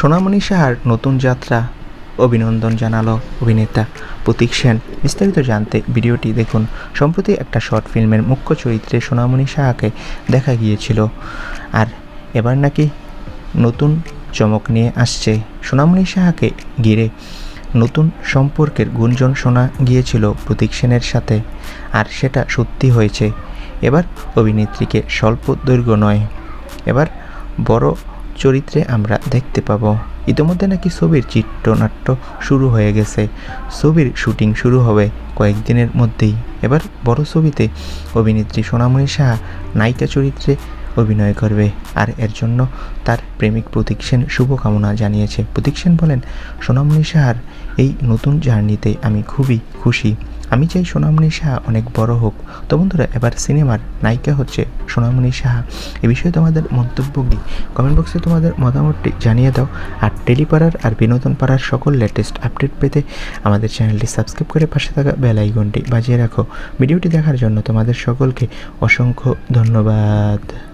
সোনামণি সাহার নতুন যাত্রা। অভিনন্দন জানালো অভিনেতা প্রতীক সেন। বিস্তারিত জানতে ভিডিওটি দেখুন। সম্প্রতি একটা শর্ট ফিল্মের মুখ্য চরিত্রে সোনামণি সাহাকে দেখা গিয়েছিল। আর এবার নাকি নতুন চমক নিয়ে আসছে। সোনামণি সাহাকে ঘিরে নতুন সম্পর্কের গুঞ্জন শোনা গিয়েছিল প্রতীক সেনের সাথে। আর সেটা সত্যি হয়েছে। এবার অভিনেত্রীকে স্বল্প দৈর্ঘ্য নয়। এবার বড় চরিত্রে আমরা দেখতে পাবো। ইতিমধ্যে নাকি ছবির চিত্রনাট্য শুরু হয়ে গেছে। ছবির শুটিং শুরু হবে কয়েকদিনের মধ্যেই। এবার বড় ছবিতে অভিনেত্রী সোনামণি সাহা নায়িকা চরিত্রে অভিনয় করবে আর এর জন্য তার প্রেমিক প্রতীক সেন শুভকামনা জানিয়েছে। প্রতীক সেন বলেন, সোনামণি সাহার এই নতুন জার্নিতে আমি খুবই খুশি। আমি চাই সোনামণি সাহা অনেক বড় হোক। তো বন্ধুরা, এবার সিনেমার নায়িকা হচ্ছে সোনামণি সাহা। এ বিষয়ে তোমাদের মন্তব্য কি? কমেন্ট বক্সে তোমাদের মতামতটি জানিয়ে দাও। আর টেলিপাড়ার আর বিনোদন পাড়ার সকল লেটেস্ট আপডেট পেতে আমাদের চ্যানেলটি সাবস্ক্রাইব করে পাশে থাকা বেল আইকনটি বাজিয়ে রাখো। ভিডিওটি দেখার জন্য তোমাদের সকলকে অসংখ্য ধন্যবাদ।